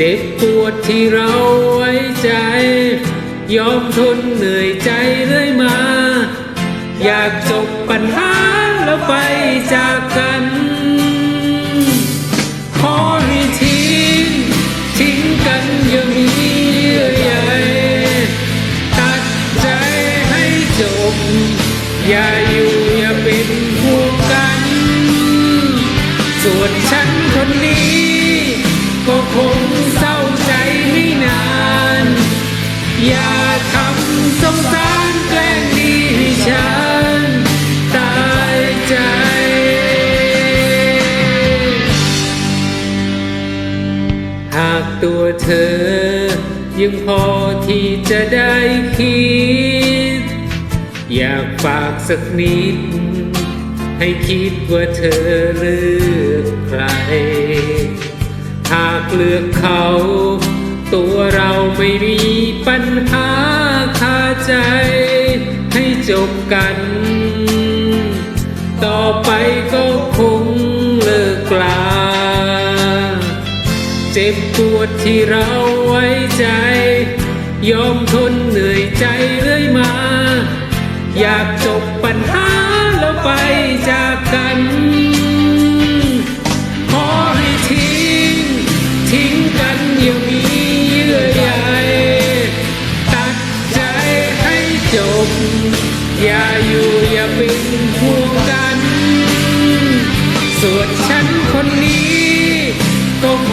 เจ็บปวดที่เราไว้ใจ ยอมทนเหนื่อยใจเรื่อยมา อยากจบปัญหาแล้วไปจากกันขอให้ทิ้งทิ้งกันอย่ามีเยื่อใยตัดใจให้จบ อย่าอยู่อย่าเป็นห่วงกัน ส่วนฉัน ก็คงเศร้าใจไม่นาน อย่าทำสงสารแกล้งดีให้ฉันตายใจ หากตัวเธอ ยังพอที่จะได้คิด อยากฝากสักนิด ให้คิดว่าเธอเลือกใคร เลือกเขา ตัวเราไม่มีปัญหาคาใจ ให้จบกัน ต่อไปก็คงเลิกลา เจ็บปวดที่เราไว้ใจ ยอมทนเหนื่อยใจเรื่อยมา อยากจ อย่าอยู่อย่าเป็นห่วงกัน ส่วนฉันคนนี้ก็ค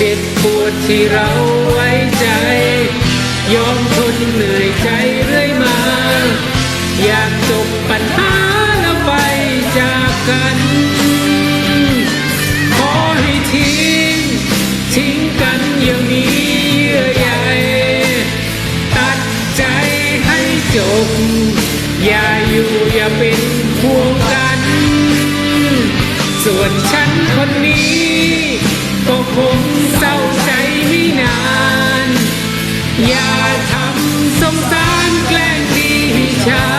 เจ็บปวดที่เราไว้ใจ ยอมทนเหนื่อยใจเรื่อยมา อยากจบปัญหาแล้วไปจากกัน ขอให้ทิ้ง ทิ้งกันอย่ามีเยื่อใยตัดใจให้จบ อย่าอยู่อย่าเป็นห่วงกัน ส่วนฉันคนนี้ อ